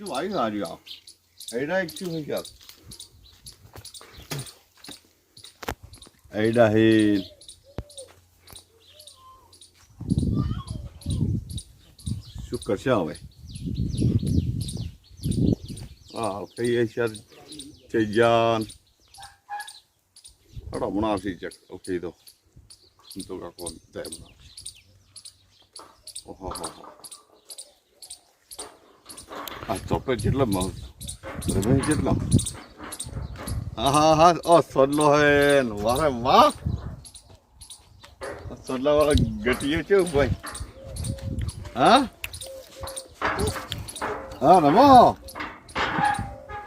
શું આવ્યું હાર્યું આ એડા એક શું હોય એડા હે શું કરશે હવે હા કહીએ છે જૈજાન અડા હમણાં આવશે ચેક ઓકે તો તો કાકો જાય હમણાં ઓહો હો હો આ ચોકલેટ જેટલા માં રમેશ જેટલા હા હા હા ઓ સોડલો હે વારે વાહ સોડલા વાળા ગટીએ છે ભાઈ હા હા રમો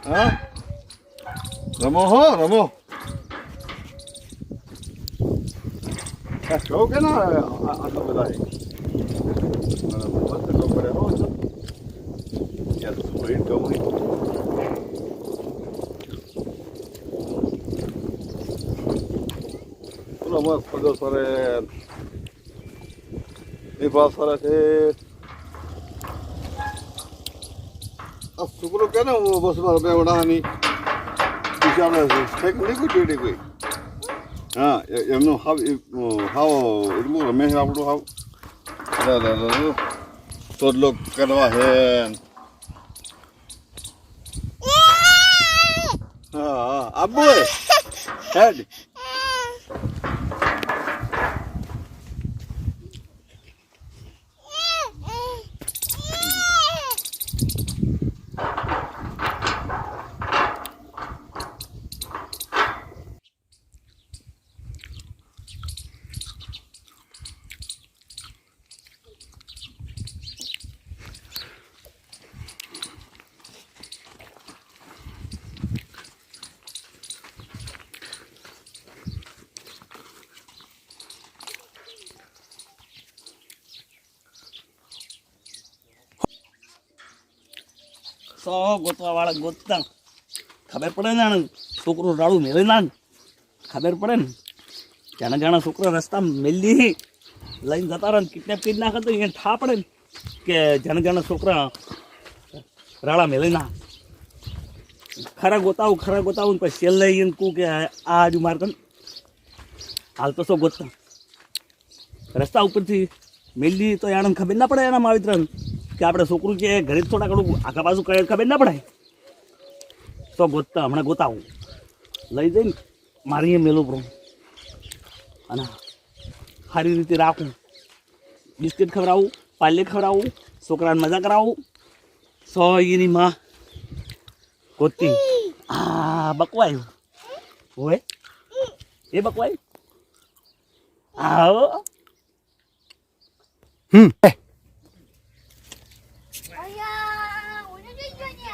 હા રમો હો રમો કહો કે ના આ- આટલા બધા હે. અને મસ્ત કપડે હો યાર સુપર હિટ કહું Ulan bak koca soren. Bir bal છે આ છોકરો કે ને હું બસ મારા બે વડાની કંઈક કોઈ કોઈ. હા એમનું હાવ હાવ એટલું રમે છે આપણું હાવ. સોડલો કરવા હા હા. આબુ હેડ. સો ગોતવા વાળા ગોતતા. ખબર પડે ને છોકરો રાડું મેળવી ના ખબર પડે ને? જાણે જાણે છોકરો રસ્તા મેલી લઈને જતા રહે કિડનેપ કરી નાખે તો એને ઠા પડે ને કે જાણે જાણે છોકરા રાડા મેળી ના. ખરા ગોતાવું ખરા ગોતાવું પછી સેલ લઈ એને કહું કે આ આજુ માર્ગ હાલ તો શું ગોતતા? રસ્તા ઉપરથી મેલી તો એને ખબર ના પડે એના માવિત્રને. કે આપણે છોકરું કે ઘરે થોડા ઘણું આખા પાછું કરે ખબર ના પડે તો ગોતતા હમણાં ગોતાવું. લઈ જઈને મારીએ મેલું પ્રો અને સારી રીતે રાખું. બિસ્કિટ ખવડાવું પાલે ખવડાવું, છોકરાને મજા કરાવું. સો એની માં ગોતી. આ બકવાયું હોય એ બકવાય આવો. અહીંયા ઓલો જઈ ગયો ને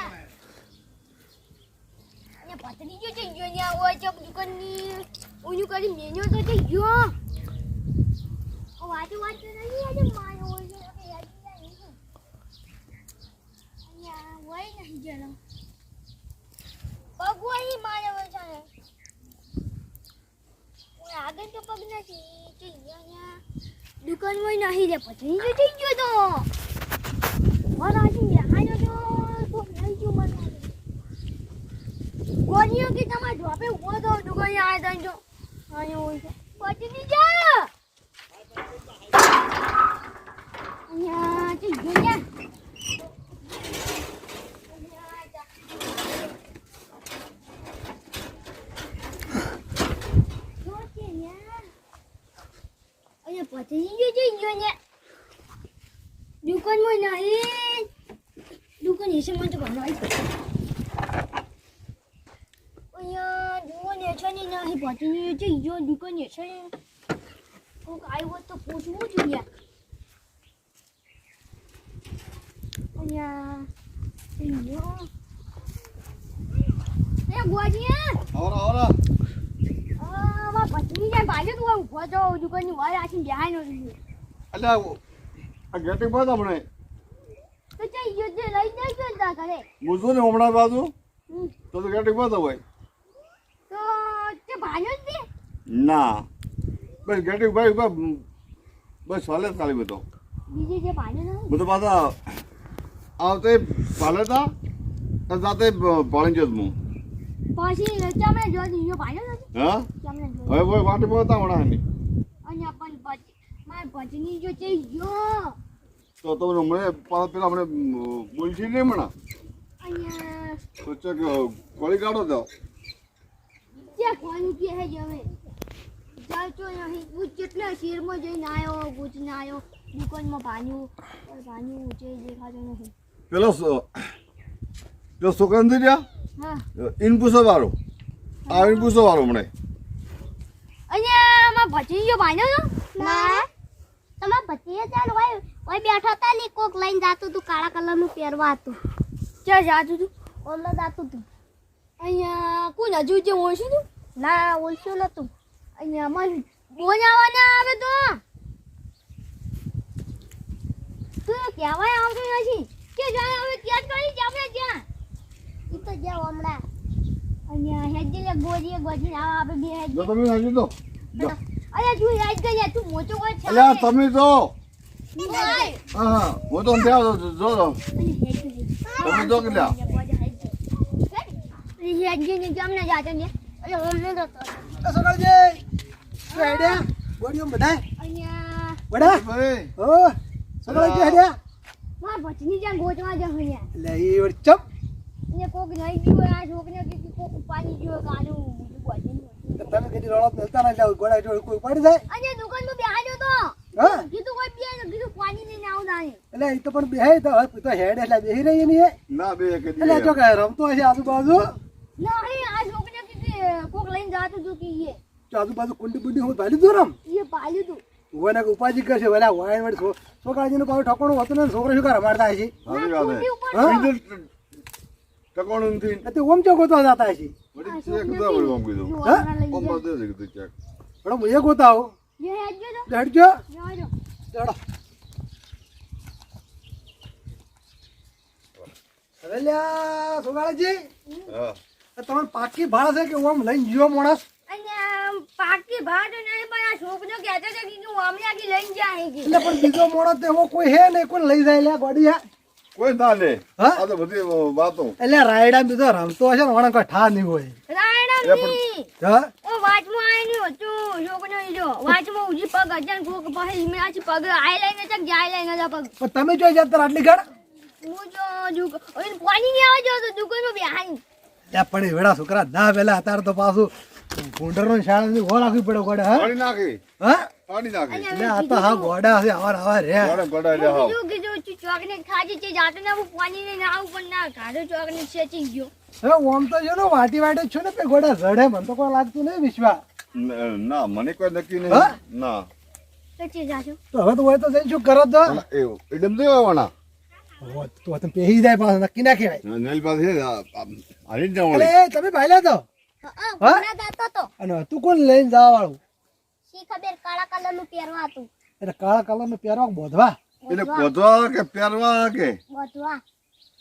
અહીંયા પતરી જો જઈ ગયો ને ઓય ચોક દુકાનની. ઓલું કરી મેન્યો તો જઈ ગયો વાતો વાતો નહીં આજે માનો ઓય છે કે યાદ અહીંયા ઓય નહીં જનો પગ હોય માનો ઓય છે આગળ તો પગ નથી ગયો અહીંયા દુકાનમાં નહીં રે પછી જઈ ગયો તો. મરાઠી હાલો તો કોક લઈ ગયું મને ગોનીઓ કે તમારે ઢોપે ઊભો દુકાને આ જો. આયો હોય છે. પચની જા અહીંયા ચી ગયા અહીંયા જઈ ગયો ને દુકાનમાં નહીં. દુકાન મને તો ભણવાય અહીંયા જુઓ ને છે ને નહીં પહોંચી છે જો દુકાન છે કોક આવ્યો તો પૂછવું જોઈએ અહીંયા અહીંયા. એ ગોજી આવરા આવરા. આ વા પત્ની જાય ભાઈ તું ઊભો તો દુકાનની વાર આખી બેહાઈ નો અલ્યા આ ગેટિંગ બંધ હમણાં તો ચાલ યુદ્ધ લઈ જજો ને તા ઘરે. મૂકજો ને હમણાં બાજુ. તો તો ગેટિંગ બંધ હોય. તો ભાજો જ દે ના. બસ ગેટિંગ ભાઈ બસ જ ખાલી બધો. બીજે જે ભાજો નહીં બધો પાછા આવતે ચાલે તા જાતે ભણી જત હું પછી તમે જો દીયો ભાડ્યો નથી? હા? જો હવે કોઈ વાટે પડતા વણાની અને પણ પછી મારે ભજની જો છે યો તો તમને મને પેલા મને બોલશી નહીં મણા અહીંયા તો ચક કોળી કાઢો તો. ત્યાં કોનું કે હે જમે જાવ તો અહીં. હું કેટલા શેરમાં જઈને આવ્યો ગુજને આવ્યો દુકાનમાં ભાન્યું પણ ભાન્યું છે દેખાતો નથી પેલો સો- પેલો છોકરા નથી રહ્યા? હા. ઇન પૂછો વાળો. આ ઇન પૂછો વાળો હમણે. અહીંયા માં ભજીયો ભાન્યો તો? ના તમારા ભજીયા ચાલ હોય હોય બેઠા હતા ને કોક લઈને જાતું હતું કાળા કલરનું પહેરવા હતું. ક્યાં જાતું તું. ઓલા જાતું તું. અહીંયા કોણ હજુ જે ઓળશું તું? ના ઓળશું નતું. અહીંયા મન બોન આવવાના આવે તો. તું કહેવાય આવતો નથી? કે જાય હવે ત્યાં કરી આપણે જ્યાં ઈ તો જાવ હમણાં. અહીંયા હેજી ગોરીએ ગોજી આવા આપણે બે હેજી. જો તમે નાખી તો. અરે તું યાદ કરી તું મોટો કોઈ છે? અલ્યા તમે તો હા હા તો ત્યાં જો જો જો. તમે તો કેટલા જમને જાતે ને. અરે અમને તો સકાળજી હેડ્યા ગોળીઓ બધા અહીંયા વડા? ઓ સકાળજી હેડ્યા માર ભચની જ્યાં ગોતવા જ હણ્યા એટલે એ વળી ચપ અને કોક નહીં ગયો આ છોકરીને કીધું કોક પાણી ગયો કાનું બીજું ભજન તમે કીધી રોળો મેલતા ના જાવ ગોળા જોડે કોઈ પડી જાય. અને દુકાનમાં બેહાડ્યો તો. હા? કીધું કોઈ બે કીધું પાણી લઈને આવું તાને એટલે એ તો પણ બેહે તો હવે તો હેડ એટલે બેહી રહી નહીં ના બે કે એટલે જો કે રમતો હશે આજુબાજુ. નહીં આ છોકરીને કીધું કોક લઈને જાતું તું કે ઈએ તો આજુબાજુ કુંડી બુંડી હું રમ ઉપાજી કરશે ભલા છોકરાજીનું ઠકોણું હતું ને છોકરા શું કરે નથી ઓમ ચો ગોતવા જતા ચેક દો વળી આમ કીધું હા? ઓમ પર દે કીધું ચેક પણ હું એ ગોતા આવું હેડજો તો હેડજો જાજો ચડો હવે લ્યા સુગાળાજી હા તમે પાકી ભાડા છે કે ઓમ લઈને જીવો માણસ? અને પાકી ભાત નહીં પણ આ છોકરો કહેતો હતો કે હું આમલાથી લઈને જાય કે એટલે પણ બીજો માણસ તો કોઈ હે નહીં કોઈ લઈ જાય લ્યા ગોડિયા કોઈ ના લે. આ તો બધી વાતો. એટલે રાયડા બીજો રમતો હશે ને વણા કોઈ ઠા નહીં હોય. રાયણાની હા? ઓ વાચમાં આયેલું હતું છોકરો ઈ જો ઉજી પગ અચાન કોક પછી મેં આછી પગ આય લઈને ચક જાય લઈને પગ? પણ તમે જોઈ જતા આટલી ઘડ હું જો દુક ઓય પાણી નહીં આવે જો તો દુકાનમાં બેહાઈ ત્યાં પણ વેડા છોકરા ના પેલા અત્યારે તો પાછું ભૂંડરનો શાળાની હો રાખવી પડે ગોડા હા? નાખી. હા? પાણી નાખી. એટલે આ તો હા ગોડા રે કીધું? છે જાતે ના પાણી ને ના ખાધો ચોકલેટ સેચી ગયો. હવે ઓમ તો જો ને વાટી વાટે છો ને પે ગોડા રડે મને તો કોઈ લાગતું નહીં વિશ્વા ના મને કોઈ નક્કી નહીં. ના. તો હવે તો હોય તો જઈને શું કરો તો એવું. હો, તો તમે પહેરી જાય પાછું નક્કી ના કહેવાય. નેલ પાસે હારી જ ના અરે. તમે ભાઈલા તો હા હા? કોના દાતો તો અને તું કોણ લઈને જવા વાળું શી ખબર કાળા કલરનું પહેરવા હતું. એટલે કાળા કલરનું પહેરવા બોધવા? એટલે પોતવા કે પહેરવા કે? બધવા.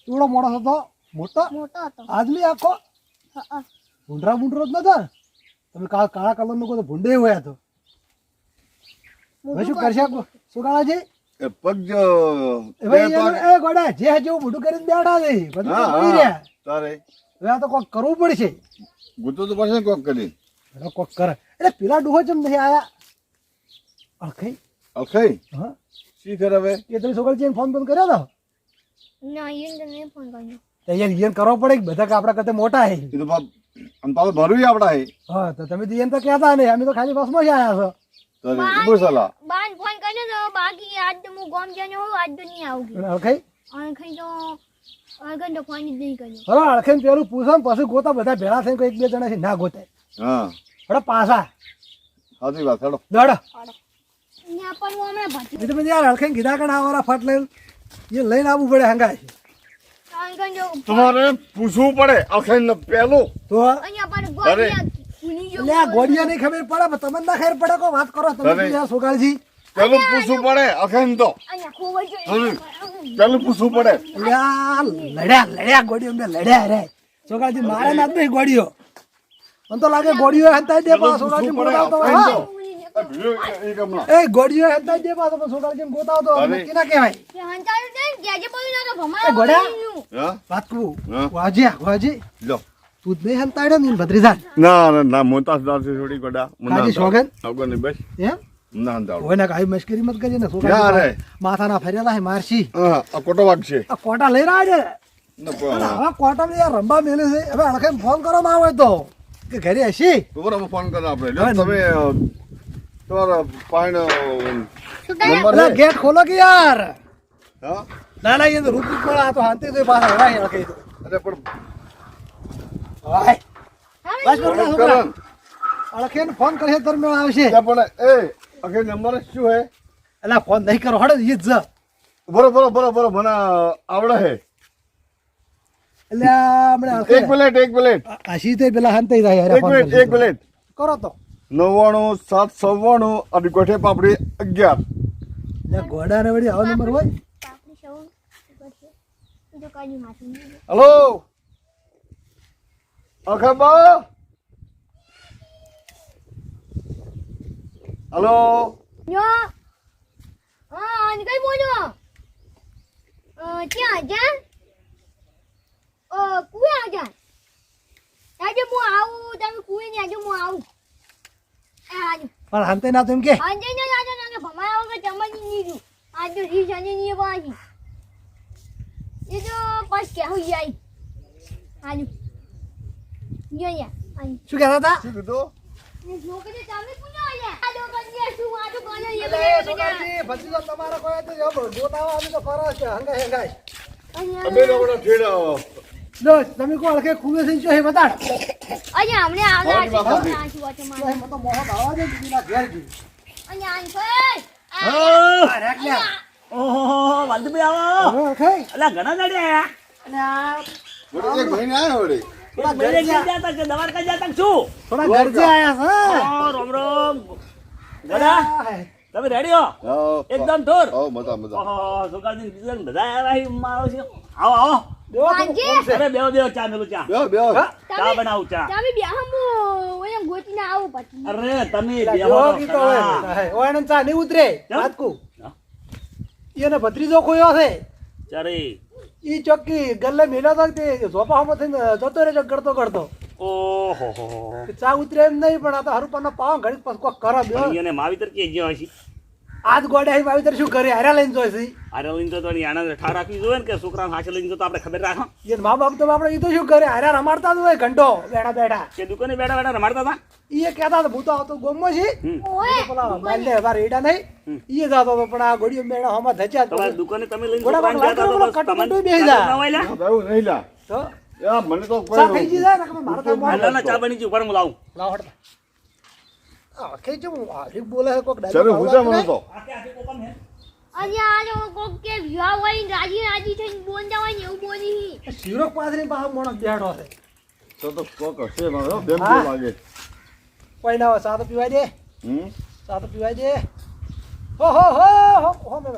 થોડો મોડો હતો? મોટો? મોટો હતો. આદમી આખો? ભૂંડરા ભૂંડરો જ નતો તમે કાળા કલરનું કોઈ ભૂંડે હોય તો. હવે શું કરશે સુગાળાજી એ પગ જો એ ભાઈ બે એનું- પગ- એ ગોડા જે જેવું મોઢું કરીને બેઠા છે બધું. રહ્યા. તારે. હવે આ તો કોક કરવું પડશે. ગુતો તો પડશે કોક કરી. કોક કરે. એટલે પેલા ડોહો જેમ નહીં આયા? અલખઈ અલખઈ હા. શી કરે હવે? એ તમે છોકરી ફોન ફોન કર્યો તો? ના ફોન કર્યો. તો યાર કરવો પડે કે બધા આપડા કરતા મોટા હે તો બાપ આમ પાછું ભરવું આપડા હે હા તો તમે તો ઈયન તો કહેતા નહીં અમે તો ખાલી બસમાં જ આયા છો. તારે બોલ સાલા. બાન ફોન કર્યો તો બાકી આજ તો હું ગામ જઈને હું આજ તો નહીં આવું અળખાઈ? તો ફોન જ નહીં કર્યો. પેલું પૂછો ને પછી ગોતા બધા ભેળા થઈને કોઈ એક બે જણા છે ના ગોતે હા. હવે પાછા. સાચી વાત હેડો. દોડો. અહીંયા પણ હું હમણાં ભજી એ પછી યાર અળખાઈને કીધા કે આ વાળા ફટ લઈને. એ લઈને આવવું પડે હંગાય. જો તમારે પૂછવું પડે અલખાઈ પેલું. તો અહીંયા પણ એટલે આ ગોળીઓ નહીં ખબર પડે પણ તમને ના ખબર પડે કો વાત કરો તમે. તો સોગાળજી પેલું પૂછવું પડે અખેન તો. પેલું પૂછવું પડે. લડ્યા લડ્યા ગોળીઓ મેં લડ્યા રે. સોગાળજી મારે ના નહીં ગોળીઓ. મને તો લાગે ગોળીઓ હતા દે પણ સોગાળજી તો. ભીડો એ- ગોળીઓ હેતા જે પાછો પણ છોકરા જેમ ગોતા હતો અરે. ના કહેવાય? હંચાયું દે ગેજે બોલી ના તો એ ગોડા હા? વાત હા? વાજી વાજી. લો. તું જ નહીં હંતાડ્યો ને ભત્રીજા ના ના ના મોટા દાંતે થોડી ગોડા કાજી સોગન? સોગન બસ? એમ? ના અંદાડો હોય ને કાંઈ મશ્કરી મત કરજે ને ના છોકરા રે. માથાના ફેરેલા હે મારશી. હા આ કોટો વાગ છે આ કોટા લઈ છે? ના, પણ હવે કોટા યાર રંબા મેલે છે. હવે અડખે ફોન કરો માં આવે તો. કે ઘરે હશી? બરાબર ફોન કરો આપણે. તમે તમારા પાણી નંબર? ગેટ ખોલો કે યાર? હા? ના ના એ તો રૂપ રૂપ મળે આ તો હાંતે તો પાછા હેરાય અરે પણ હાય બસ કરો છોકરા ને. અડખે ને ફોન કરે તો મેળ આવશે. પણ એ આખે નંબર શું હે? એટલે ફોન નહીં કરો હડે ઈ જ જ. બરો બરો બરો બરો મને આવડે હે. એટલે હમણાં એક પ્લેટ એક પ્લેટ. આ- આ પેલા હાંતે જાય યાર એક ફોન એક તો. કરો તો. નવ્વાણું સાત સવ્વાણું અને ગોઠે પાપડી અગિયાર. એટલે ઘોડા ને વળી આવો નંબર હોય. પાપડી સૌ કરશે એ તો કાજી માથું નહીં. હલો. અખબા હલો યો હા કઈ બોલો ક્યાં જા કુએ આજા આજે હું આવું તમે કુએ ને આજે હું આવું પણ હાંતે ના તો એમ કે આજે ને આજે ને ભમાયા વગર જમવાની નહીં આજે રી જાની નહીં પાછી એ તો બસ કે હોઈ જાય આજે શું કહેતા હતા? શું કીધું? તમે તમારો આવી છે કો થઈ જો હે બતાડ. અહીંયા અમને આવલા છે બાપા. આ શું વાત તો મારે. એમ તો મોહો દાવા દે બીના ઘેર જી અહીંયા આઈ ભાઈ રેક લે. ઓહો વાલજીભાઈ આવો. હવે અલા ઘણા દાડે આયા. અને આ એક મહિને આવ્યો વળી. એક મહિને ક્યાં ગયા તા કે તા કે થોડા ગરજે આયા છે રોમ રોમ ગડા તમે રેડી હો એકદમ ઠોર હા મજા મજા ઓહો સુકાજી બીજા બધા આવ્યા મારો છે આવો આવો દેવો તો વાંજે. કોણ છે? અરે બેહો બેહો ચા મેલું ચા બેહો બેહો ચા બનાવું ચા તમે બે હમુ ઓય ગોતીને આવું પછી અરે તમે બેહો તો કીધો ખરા. હોય. હાય. ઓય ચા નહીં ઉતરે કેમ? વાત કહું. હા. ઈ એને ભત્રીજો ખોયો છે ચારે ઈ ચોક્કી ગલ્લે મેલા તો તે ઝોપામાં થઈને જતો રહેજો ગડતો ગડતો ઓહો ચા ઉતરે એમ નહીં પણ આ તો હરુપાનો પાવ ઘડી પછી કોક કરો બે. અને માવીતર કે ગયો હશે. આજ ગોડે આવી આવી શું કરે હારા લઈને જોઈ છે? હારા લઈને જોતો ની આના ઠા રાખવી જોઈએ ને કે છોકરાને હાથે લઈને તો આપણે ખબર રાખો. એ મા બાપ તો આપણે એ તો શું કરે હારા રમાડતા જ હોય ઘંટો બેઠા બેઠા કે દુકાને બેઠા બેઠા રમાડતા હતા? ઈ એ કહેતા હતા ભૂતો આવતો ગોમો છે. ઓય પેલા માલને હવા રેડા નહીં. એ જાતો તો પણ આ ગોડીઓ મેળા હમા ધચ્યા તો દુકાને તમે લઈને ઘોડા પણ પર તો કટકટો બેસી જાય. ના નહીં લા. તો? યા મને તો કોઈ થઈ જી જાય ને મારો ના ચા બની જી ઉપર હું લાવું. લાવ હટ. આ ખેંચો હું આ બોલે છે કોક ચાલો હુજા મને તો અહીંયા આજો કોક કે વિવાહ હોય ને રાજી રાજી થઈને બોન જવાય ને એવું બોલી. શિવરો પાથરી પાસે મોણસ બેઠો છે. તો તો કોક હશે મારો બેમ હા. લાગે? કોઈ ના હોય સાતો પીવાય દે. હમ? સાતો પીવાય દે. હો હો હો હો હો મે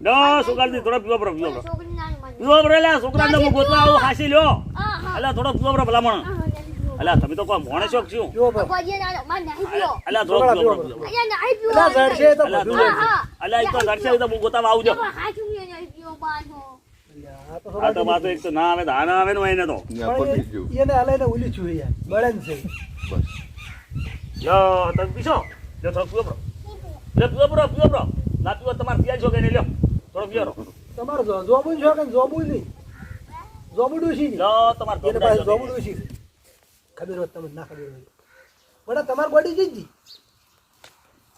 લો સુકાલજી થોડો પીવો બરો પીવો બરો છોકરી નાની માની. પીવો બરો લે છોકરાને હું ગોતવા આવું હાસી લ્યો. અલા થોડો પીવો બરો ભલામણ. આ હા અલા તમે તો કોઈ મોણે શોખ છું જો ભાઈ. ના અલા પીવો. પેલા જડશે તો અલા હા, હા. અલા એક તો ઘરશે તો હું ગોતાવા આવજો. બાનો આ તો બાતો એક તો ના આવે તો ના આવે ને એને તો. એને હલાઈને ઉલી છું યાર. બળન છે. બસ. યો તમે પીશો? લ્યો થોડો પીવો બરો લે પીવો બરો બરો ના પીવો તમારે પીવા છો કે નહીં? લ્યો થોડો તમારો જો- જોબું છો કે જોબું નહીં જોબુડું છે નહીં. તમારે જોબુડું છે ખબર હોત તમને ના ખબર હોય. બડા તમારી બોડી જઈ જી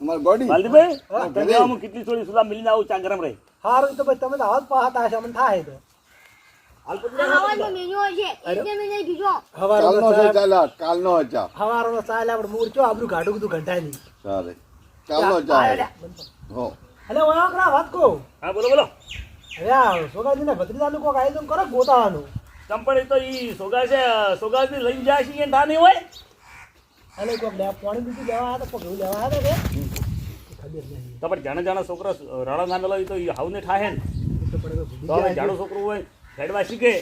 તમારી બોડી વાલદીભાઈ હા, તમે આમ કેટલી થોડી સુધા મિલીને આવું ચા ગરમ રહી. હારું તો ભાઈ તમે તો હાથ અમને થાય તો. હાલ છે એટલે મેં નહીં કીધો. હવારો કાલનો છે ચાલા કાલનો ચા હવારો ચાલે આપણે મૂર્ચો આપણું ગાડું બધું ઘંટાય નહીં. ચાલે કાલનો ચા હે. હો. અલે ઓયા વાત કહું. હા બોલો બોલો. અરે સોગાજીને ભત્રીજાનું કોક આયોજન કરો ગોતાવાનું. કંપની તો એ સોગા છે સોગા લઈને જાય છે ના નહીં હોય? અને કોક લે પાણી બીજું લેવા તો કોક એવું લેવા આવ્યા કે ખબર તો પણ જાણે જાણે છોકરો રડા નામેલો હોય તો એ હાવને ઠાહે ને. તો હવે જાણો તો હવે છોકરો હોય ખેડવા શીખે.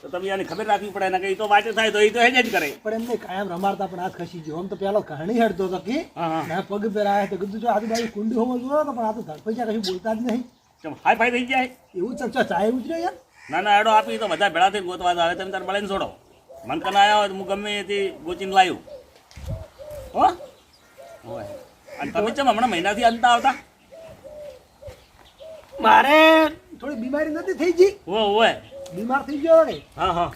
તો તમે આની ખબર રાખવી પડે ને કે એ તો વાંચે થાય તો એ તો હેજ જ કરે. પણ એમને કાયમ રમાડતા પણ હાથ ખસી ગયો. આમ તો પેલો કહાણી હેડતો હતો કે પગ પહેરાયા તો કીધું જો આજુબાજુ કુંડી હોમો જોયો તો પણ આ તો પૈસા કશું બોલતા જ નહીં. હાઈ ફાઈ થઈ જાય. એવું ચર્ચા ચાય ઉતર્યો યાર ના ના એડો આપી તો બધા ભેળા થઈને ગોતવા આવે. તમે તારે બળાઈને છોડો. મન કને આવ્યા હોય તો હું ગમે એથી ગોચીને લાવ્યું હો? હોય અને તમે ચમ હમણાં મહિનાથી અંતા આવતા? મારે થોડી બીમારી નથી થઈ ગઈ હો હોય બીમાર થઈ ગયો ને હા હા.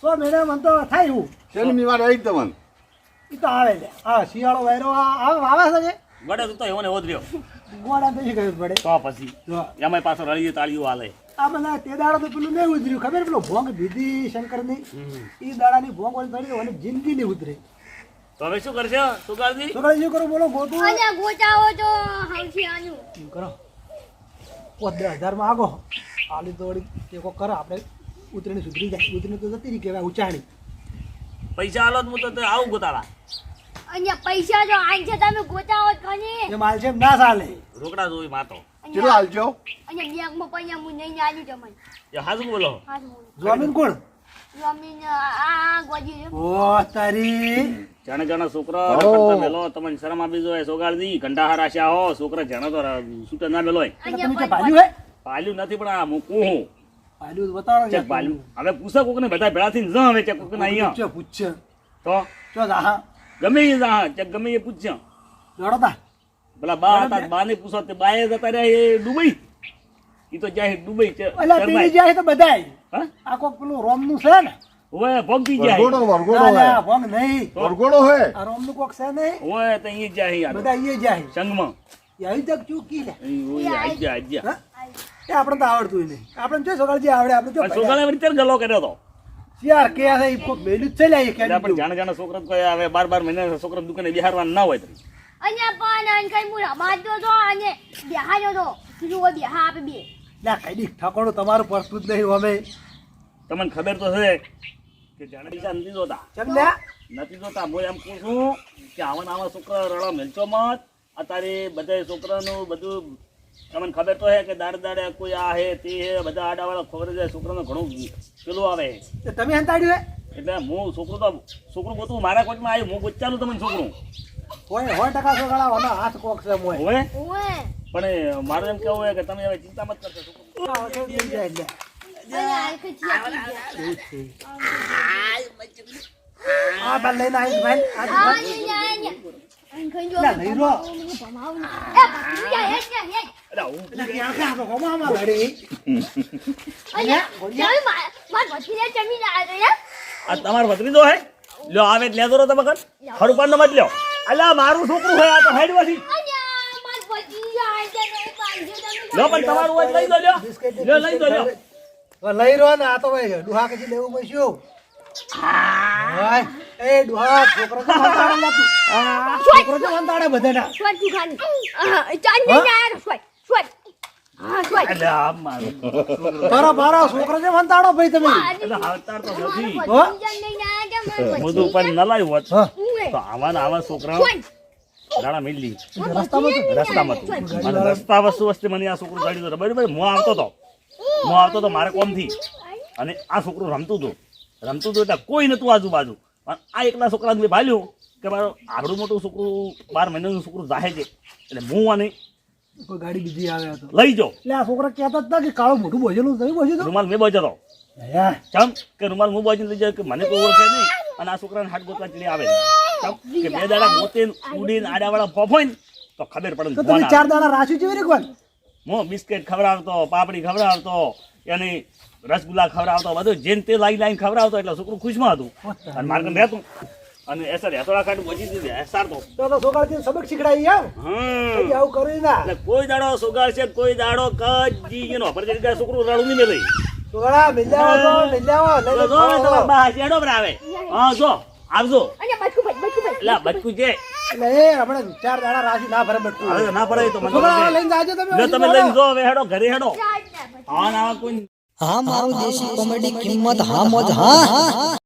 સો મહિના મન તો થાય હું. શેની બીમારી આવી તમને? એ તો આવે છે. હા શિયાળો વાયરો આ- આવે છે ગડે તો એવો ને એવો જ રહ્યો. તો શું કરવું પડે તો પછી. એમાં પાછો રળીએ તાળીઓ હાલે. આ બધા તે દાડા તો પેલું નહીં ઉતર્યું ખબર? પેલો ભોંગ દીધી શંકરની. એ દાડાની ભોંગ ઓલી થડી અને જિંદગી નહીં ઉતરે. તો હવે શું કરશો? સુગારજી છોકરા શું કરો? બોલો ગોતું અલ્યા ગોચાવો તો હવથી આનું શું કરો. પંદર હજારમાં આગો. આલી તો વળી ટેકો કરો આપણે ઉતરીને સુધરી જાય. ઉતરીને તો જતી રહી કહેવાય ઉચાણી. પૈસા હાલો તો હું તો આવું ગોતાવા અહીંયા પૈસા જો આઈ છે તમે ગોચાવો જ કોની એ માલ છે ના ચાલે. રોકડા જોઈ માતો કેટલા હાલજો અને બેંકમાં પૈસા હું નહીં આલ્યું તમને એ હાજુ બોલો જમીન કોણ જમીન આ ગોજી ઓ તારી જાણે જાણે છોકરા મેલો તમને શરમ આપી જોઈએ સોગાળજી કંટાહા રાખ્યા હો છોકરા જાણે તો છૂટે ના મેલો પાલ્યું નથી પણ આ મૂકું હું ભાલ્યું તો બતાવો ચેક પાલ્યું હવે પૂછો કોકને બધા ભેળા થઈને જ હવે ચેક કોકને અહીંયા પૂછ્યો પૂછ્યો તો ચો જા ગમે એ જા ચેક ગમે એ પૂછ્યા જોડો તા પેલા બા હતા બા ને પૂછો તે બાએ જતા રહ્યા એ દુબઈ એ તો જાય દુબઈ છે એટલે પીડી જાય તો બધાય. આ કોક પેલું રોમનું છે ને? ઓય ભોગતી વરઘોડો જાય ના, ના, હે. ભોંગ નહીં. વરઘોડો હે. આ રોમનું કોક છે નહીં ઓય તો અહીં જાય યાર. બધા અહીં જાય સંગમાં એ આવી તક ચૂકી લે. ઓય આઈ જા આઈ. જા એ આપણે તો આવડતું નહીં. આપણે જો સગળ જે આવડે આપણે જો સગળ વળી ત્યારે ગલો કર્યો તો. યાર કે આ કોક મેલ્યું જ છે લે એ આપણે જાણે જાણે છોકરા કોઈ આવે હવે બાર બાર મહિના છોકરા દુકાને બિહારવા ના હોય તો અને પણ આન કઈ હું રમાડતો તો અને બેહાજો તો. કીધું હોય બેહા આપે બે. લે કઈડી ઠાકોડું તમારું પડતું જ નહીં અમે. તમને ખબર તો છે કે જાણે બીજા નથી જોતા. ચમ નથી જોતા. હું એમ કહું છું કે આવા ને આવા છોકરા રડો મેલચો મત. અત્યારે બધા છોકરાનું બધું તમને ખબર તો હે કે દાડે દાડે કોઈ આ હે તે હે બધા આડાવાળા ખબર છે છોકરાનું ઘણું પેલું આવે. તે તમે હંતાડ્યું હે? એટલે હું છોકરું તો છોકરું ગોતું મારા કોચમાં આવ્યું હું ગોચાલું તમને છોકરું. હોય હોય ટકા સોગાળા હાથ કોક છે મોય હવે પણ મારે એમ કેવું હોય કે તમે હવે ચિંતા મત કરશો છોકરું આ વખતે થઈ જાય એટલે. અને આ કઈ ચીયા આ બાર લઈને આવી ભાઈ. લે, લો. તમારો ભત્રીજો હે? લ્યો આવે લેતો રહો તમે કર ખરું પણ મત લ્યો. અલ્યા મારું છોકરું હોય આ તો હેડ વસી લ્યો પણ તમારું હોય લઈ દો લ્યો. લ્યો લઈ દો લ્યો. લઈ રહ્યો ને આ તો ભાઈ ડુહા કદી લેવું પડશું. હાય એ ડુહા છોકરો તો લા છોકરો તો બધાના. તું ચાંદ ને યાર મારું છે વંતાડો ભાઈ તમે. હાવતાર તો નથી. બધું પણ ન લાવ્યું હોત. હા. તો આવા ને આવા છોકરા દાડા મિલી રસ્તામાં હતું રસ્તા વસ્તુ વસ્તુ મને આ છોકરું ગાડી તો બરાબર હું આવતો હતો હું આવતો હતો મારે કોમથી. અને આ છોકરું રમતું હતું. રમતું હતું એટલે કોઈ નતું આજુબાજુ. પણ આ એકલા છોકરાને મેં ભાલ્યું કે મારો આગળ મોટું છોકરું બાર મહિનાનું છોકરું જાહે છે. એટલે હું આને કોઈ ગાડી બીજી આવે તો. લઈ જાઓ એટલે આ છોકરા કહેતા હતા કે કાળું મોટું બોજેલું તમે બોજ્યું રૂમાલ મેં હે. ચમ કે રૂમાલ હું બોજીને લઈ જાઉં કે મને કોઈ ઓળખે નહીં. અને આ છોકરાને હાથ ગોતવા ચડી આવે કે બે દાડા ગોતે ઉડીને આડાવાળા ફોફોય ને તો ખબર પડે તમે ચાર દાડા રાશી જેવી રીકવાન હું બિસ્કેટ ખવડાવતો પાપડી ખવડાવતો એની રસગુલ્લા ખવડાવતો બધું જેને તે લાઈ લાઈને ખવડાવતો એટલે છોકરું ખુશમાં હતું. અને મારે રહેતું અને એસર હેતોડા કાઢ બચી દીધી એસારતો તો. તો છોકરા સબક શીખડાવી આવ હમ. આવું કર્યું ના. એટલે કોઈ દાડો સુગાર છે કોઈ દાડો કજી. એનો પર છોકરું રડું નહીં મેલે તો મિલ્યાવો લઈ લો જો બા શેડો પર હા જો આવજો. અને બચકું ભાઈ બચકું ભાઈ. એટલે આ બચકું છે એટલે એ ચાર દાડા રાશી ના ભરે બટકું હવે ના પડે તો મને છોકરા લઈને જાજો તમે તમે લઈને જો હવે હેડો ઘરે હેડો. હા ને કોઈ હા મારું દેશી કોમેડી કિંમત હા મોજ હા.